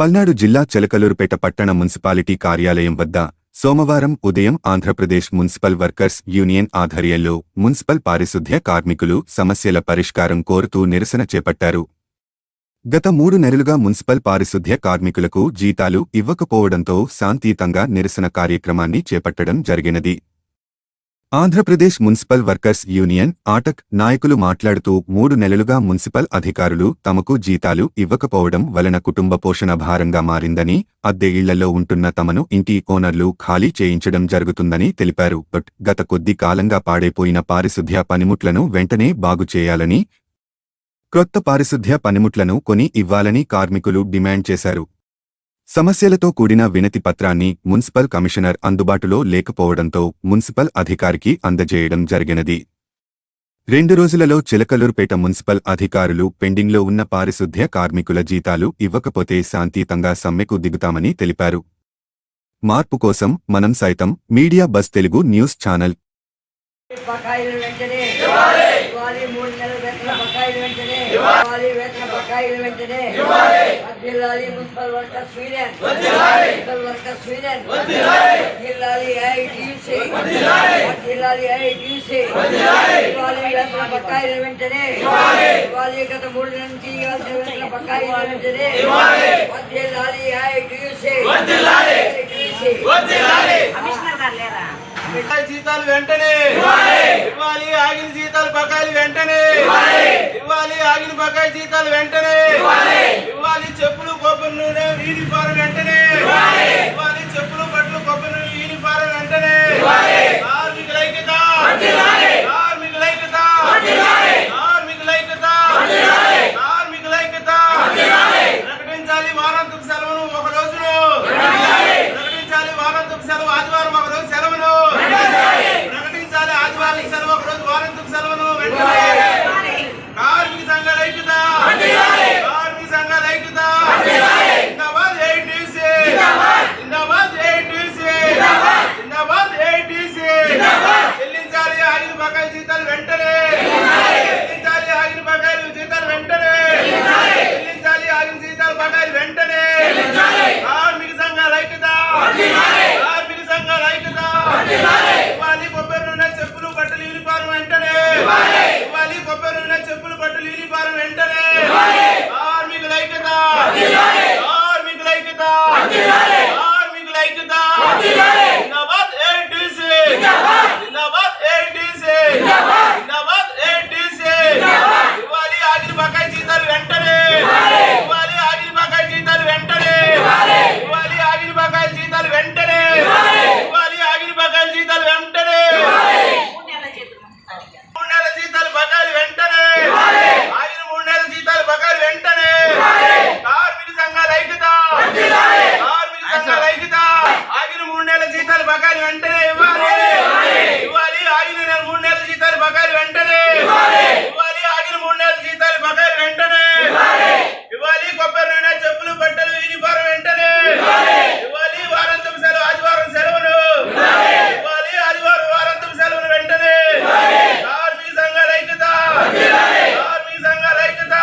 పల్నాడు జిల్లా చెలకలూరుపేట పట్టణ మున్సిపాలిటీ కార్యాలయం వద్ద సోమవారం ఉదయం ఆంధ్రప్రదేశ్ మున్సిపల్ వర్కర్స్ యూనియన్ ఆధ్వర్యంలో మున్సిపల్ పారిశుద్ధ్య కార్మికులు సమస్యల పరిష్కారం కోరుతూ నిరసన చేపట్టారు. గత మూడు నెలలుగా మున్సిపల్ పారిశుద్ధ్య కార్మికులకు జీతాలు ఇవ్వకపోవడంతో శాంతియుతంగా నిరసన కార్యక్రమాన్ని చేపట్టడం జరిగినది. ఆంధ్రప్రదేశ్ మున్సిపల్ వర్కర్స్ యూనియన్ ఆటక్ నాయకులు మాట్లాడుతూ మూడు నెలలుగా మున్సిపల్ అధికారులు తమకు జీతాలు ఇవ్వకపోవడం వలన కుటుంబ పోషణ భారంగా మారిందని అద్దె ఇళ్ళలో ఉంటున్న తమను ఇంటి ఓనర్లు ఖాళీ చేయించడం జరుగుతుందని తెలిపారు. బట్ గత కొద్ది కాలంగా పాడైపోయిన పారిశుద్ధ్య పనిముట్లను వెంటనే బాగు చేయాలని క్రొత్త పారిశుద్ధ్య పనిముట్లను కొని ఇవ్వాలని కార్మికులు డిమాండ్ చేశారు. సమస్యలతో కూడిన వినతి పత్రాన్ని మున్సిపల్ కమిషనర్ అందుబాటులో లేకపోవడంతో మున్సిపల్ అధికారికి అందజేయడం జరిగినది. రెండు రోజులలో చిలకలూరుపేట మున్సిపల్ అధికారులు పెండింగ్లో ఉన్న పారిశుద్ధ్య కార్మికుల జీతాలు ఇవ్వకపోతే శాంతియుతంగా సమ్మెకు దిగుతామని తెలిపారు. మార్పు కోసం మనం సైతం media bus Telugu news channel బకాయిలు వెంటనే ఇవ్వాలి మూడు నెలల వేతన బకాయిలు వెంటనే. ఇవ్వాలి. వేతన బకాయిలు వెంటనే. వర్ధిల్లాలి మున్సిపల్ వర్కర్ స్వీడన్. మున్సిపల్ వర్కర్ స్వీడన్. వర్ధిల్లాలి ఐటీసీ వర్ధిల్లాలి ఐటీసీ ఇవ్వాలి వేతన బకాయిలు వెంటనే. ఇవ్వాలి. గత మూడు నుంచి ఇవ్వాల్సిన వేతన బకాయిలు వెంటనే. వర్ధిల్లాలి ఐటీసీ ఐటీసీ కమిషనర్ గారు లేరా? జీతాలు వెంటనే. ఇవ్వాలి ఆగిన జీతాలు బకాయిలు వెంటనే. ఇవ్వాలి ఆగిన బకాయి జీతాలు వెంటనే. ఇవ్వాలి చెప్పులు కోపం నూనె యూనిఫారం వెంటనే ఇవ్వాలి చెప్పులు బట్టలు కొబ్బరి నూనె యూనిఫారం వెంటనే కార్మికుల ఐక్యత కార్మికుల ఐక్యత కార్మికుల ఐక్యత కార్మికుల ఐక్యత ప్రకటించాలి వారాంతపు సెలవును ఒక రోజును ప్రకటించాలి వారాంతపు సెలవు ఆదివారం ఒక రోజు సెలవును ప్రకటించాలి ఆదివారం సెలవు ఒక రోజు వారాంతపు సెలవును వెంటనే కార్మిక సంఘాల ఐక్యత కార్మిక సంఘాల ఐక్యత జిందాబాద్ ఏఐటీసీ జిందాబాద్ ఏఐటీసీ జిందాబాద్ ఏఐటీసీ చెల్లించాలి ఆగిన బకాయి జీతాలు వెంటనే చెల్లించాలి ఆగిన బకాయిలు జీతాలు వెంటనే చెల్లించాలి ఆగిన జీతాలు బకాయిలు వెంటనే కార్మిక సంఘాల ఐక్యత కార్మిక సంఘాల ఐక్యత ఇవ్వాలి కొబ్బరి నూనె చెప్పులు బట్టలు యూనిఫారం వెంటనే ఇవ్వాలి! కొబ్బరి చెప్పులు బట్టలు యూనిఫారం వెంటనే! కార్మికుల ఐక్యత కార్మికుల ఐక్యత కార్మికుల ఐక్యత జిందాబాద్ ఏఐటీసీ జిందాబాద్ ఏఐటీసీ జిందాబాద్ ఏఐటీసీ ఇవ్వాలి ఆగిన బకాయి జీతాలు వెంటనే ఇవ్వాలి ఆగిన బకాయి జీతాలు వెంటనే ఇవ్వాలి ఆగిన బకాయి జీతాలు వెంటనే ఇవ్వాలి ఆగిన బకాయి జీతాలు వెంటనే మూడు నెలల జీతాలు బకాయిలు వెంటనే ఆగిన మూడు నెలల జీతాలు బకాయిలు వెంటనే కార్మిక సంఘాల ఐక్యత కార్మిక సంఘాల ఐక్యత ఆగిన మూడు నెలల జీతాలు బకాయిలు వెంటనే ఇవ్వాలి ఇవ్వాలి ఆగిన నెల మూడు నెలల జీతాలు బకాయిలు వెంటనే ఇవ్వాలి ఆగిన మూడు నెలల జీతాలు బకాయిలు వెంటనే ఇవ్వాలి కొబ్బరి నూనె చెప్పులు బట్టలు యూనిఫారం వెంటనే ఇవ్వాలి వారాంతం సెలవు ఆదివారం సెలవును ఇవ్వాలి ఆదివారం వారాంతం సెలవును వెంటనే కార్మిక సంఘాల ఐక్యత కార్మిక సంఘాల ఐక్యత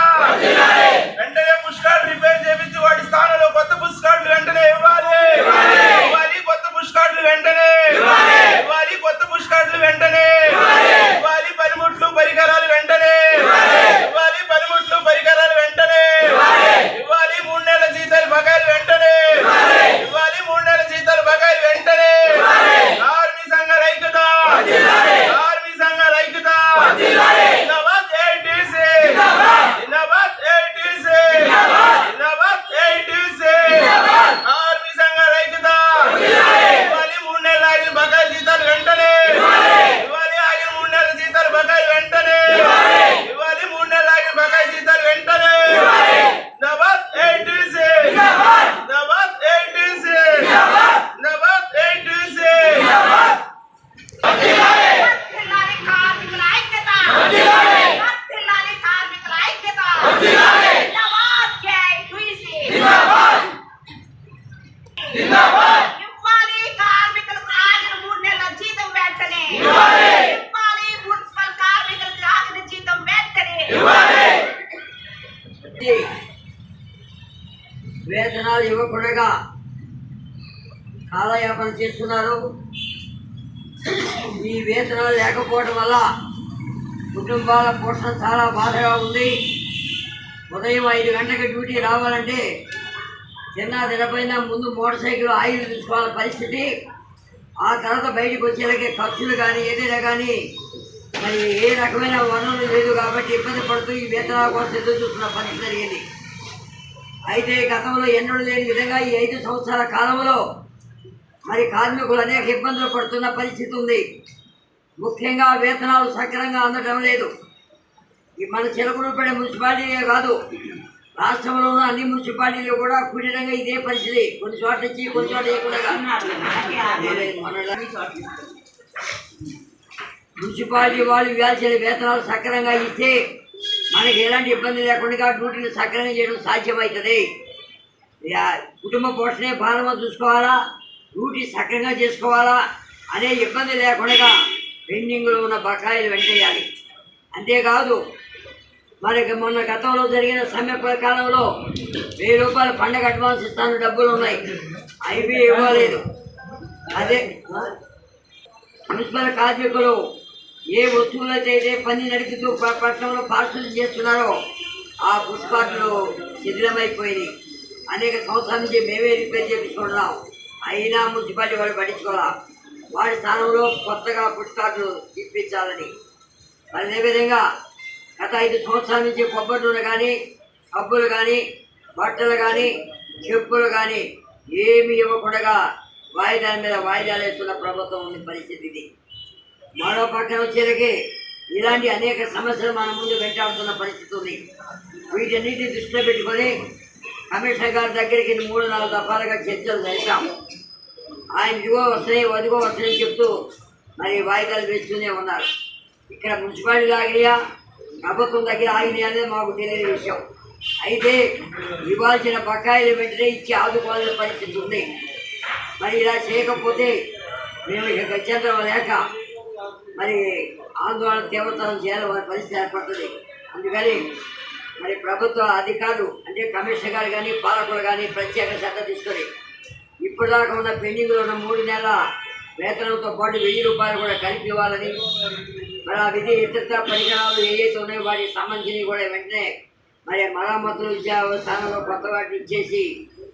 వెంటనే పుష్ కార్డు రిపేర్ చేపించి వాటి స్థానంలో కొత్త పుష్ కార్డులు వెంటనే ఇవ్వాలి ఇవ్వాలి కొత్త పుష్ కార్డులు వెంటనే ఇవ్వాలి కొత్త పుష్ కార్డులు వెంటనే ఇవ్వాలి పనిముట్లు పరికరాలు వెంటనే ఇవ్వాలి పనిముట్లు పరికరాలు వెంటనే ఇవ్వాలి మూడు నెలల జీతాలు బకాయిలు వెంటనే ఇవ్వాలి మూడు నెలల జీతాలు బకాయిలు వెంటనే కార్మిక సంఘాల ఐక్యత కార్మిక సంఘాల ఐక్యత జిందాబాద్ ఏఐటీసీ జిందాబాద్ ఏఐటీసీ జిందాబాద్ ఏఐటీసీ కార్మిక సంఘాల ఐక్యత ఇవ్వాలి మూడు నెలల ఆగిన బకాయిల జీతాలు వెంటనే ఇవ్వాలి ఆగిన మూడు నెలల జీతాలు బకాయిలు వెంటనే ఇవ్వాలి మూడు నెలల ఆగిన బకాయి జీతాలు వెంటనే జిందాబాద్ ఏఐటీసీ జిందాబాద్ ఏఐటీసీ జిందాబాద్ ఏఐటీసీ వర్ధిల్లాలి కార్మికుల ఐక్యత వర్ధిల్లాలి కార్మికుల ఐక్యత జిందాబాద్ జైటీసీ ఇవ్వాలి కార్మికులకు ఆగిన మూడు నెలల జీతం వెంటనే ఇవ్వాలి మున్సిపల్ కార్మికులకు ఆగిన జీతం వెంటనే వేతనాలు ఇవ్వకుండా కాలయాపన చేస్తున్నారు. ఈ వేతనాలు లేకపోవడం వల్ల కుటుంబాల పోషణ చాలా బాధగా ఉంది. ఉదయం ఐదు గంటలకు డ్యూటీ రావాలంటే చిన్న దినపైన ముందు మోటార్ సైకిల్ ఆయిల్ తీసుకోవాల పరిస్థితి. ఆ తర్వాత బయటకు వచ్చేలాగే ఖర్చులు కానీ ఏదైనా కానీ మరి ఏ రకమైన వనరులు లేదు కాబట్టి ఇబ్బంది పడుతూ ఈ వేతనాల కోసం ఎదురు చూస్తున్న పరిస్థితి జరిగింది. అయితే గతంలో ఎన్నడూ లేని విధంగా ఈ ఐదు సంవత్సరాల కాలంలో మరి కార్మికులు అనేక ఇబ్బందులు పడుతున్న పరిస్థితి ఉంది. ముఖ్యంగా వేతనాలు సక్రమంగా అందడం లేదు. ఈ మన పడే మున్సిపాలిటీ కాదు రాష్ట్రంలో ఉన్న అన్ని మున్సిపాలిటీలు కూడా కుడిరంగా ఇదే పరిస్థితి. కొన్ని చోట్ల ఇచ్చి కొన్ని చోట్ల మున్సిపాలిటీ వాళ్ళు ఇవ్వాల్సిన వేతనాలు సక్రమంగా ఇస్తే మనకి ఎలాంటి ఇబ్బంది లేకుండా డ్యూటీలు సక్రమంగా చేయడం సాధ్యమవుతుంది. యా- కుటుంబ పోషణే భారమ చూసుకోవాలా? డ్యూటీ సక్రంగా చేసుకోవాలా అనే ఇబ్బంది లేకుండా పెండింగ్లో ఉన్న బకాయిలు వెంటేయాలి. అంతేకాదు మరి మొన్న గతంలో జరిగిన సమ్మె కాలంలో వెయ్యి రూపాయలు పండగ అడ్వాన్స్ ఇస్తాను డబ్బులు ఉన్నాయి. అవి ఇవ్వలేదు. అదే మున్సిపల్ కార్మికులు ఏ వస్తువులతో అయితే పని నడుపుతూ పట్టణంలో పార్సల్ చేస్తున్నారో ఆ పుష్పాట్లు శిథిలమైపోయినాయి. అనేక సంవత్సరాల నుంచి మేమే రిపేర్ చేపించుకుంటున్నాం. అయినా మున్సిపాలిటీ వాళ్ళు పట్టించుకోవాలా? వాడి స్థానంలో కొత్తగా పుష్పాట్లు ఇప్పించాలని. మరి అదేవిధంగా గత ఐదు సంవత్సరాల నుంచి కొబ్బరి నూనె కానీ సబ్బులు కానీ బట్టలు కానీ చెప్పులు కానీ ఏమి ఇవ్వకుండా వాయిదాల మీద వాయిదాలు వేస్తున్న ప్రభుత్వం ఉంది పరిస్థితి ఇది. మరో పక్కన వచ్చేసరికి ఇలాంటి అనేక సమస్యలు మన ముందు వెంటాడుతున్న పరిస్థితి ఉంది. వీటన్నిటిని దృష్టిలో పెట్టుకొని కమిషనర్ గారి దగ్గరికి మూడు నాలుగు దఫాలుగా చర్చలు చేశాము ఆయన ఇదిగో వస్తున్నాయి అదిగో వస్తాయని చెప్తూ మరి వాయిదాలు వేస్తూనే ఉన్నారు. ఇక్కడ మున్సిపాలిటీ ఆగినాయా ప్రభుత్వం దగ్గర ఆగినాయా అనేది మాకు తెలియని విషయం. అయితే ఇవ్వాల్సిన బకాయిలు వెంటనే ఇచ్చి ఆదుకోవాల్సిన పరిస్థితి ఉంది. మరి ఇలా చేయకపోతే మేము ఇక గత్యంతరం లేక మరి ఆందోళన తీవ్రతరం చేయాలి వారి పరిస్థితి ఏర్పడుతుంది. అందుకని మరి ప్రభుత్వ అధికారులు అంటే కమిషనర్ గారు కానీ పాలకులు కానీ ప్రత్యేక శ్రద్ధ తీసుకొని ఇప్పటిదాకా ఉన్న పెండింగ్లో ఉన్న మూడు నెలల వేతనంతో పాటు వెయ్యి రూపాయలు కూడా కలిపి ఇవ్వాలని. మరి ఆ విధి ఇతర పరికరాలు ఏవైతే ఉన్నాయో వాటికి సంబంధించినవి కూడా వెంటనే మరి మరమ్మతులు ఇచ్చే స్థానంలో కొత్త వాటిని ఇచ్చేసి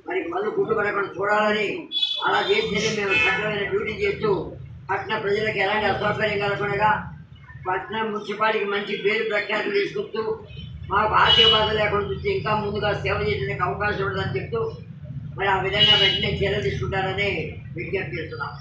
మరి మళ్ళీ గుట్టుపడకుండా చూడాలని అలా చేస్తేనే మేము సక్రమైన డ్యూటీ చేస్తూ పట్టణ ప్రజలకు ఎలాంటి అసౌకర్యం కలగకుండా పట్టణ మున్సిపాలిటీకి మంచి పేరు ప్రఖ్యాతులు తీసుకొస్తూ మాకు ఆర్థిక బాధ లేకుండా ఇంకా ముందుగా సేవ చేయడానికి అవకాశం ఉండదని చెప్తూ మరి ఆ విధంగా వెంటనే చర్య తీసుకుంటారని విజ్ఞప్తి చేస్తున్నాం.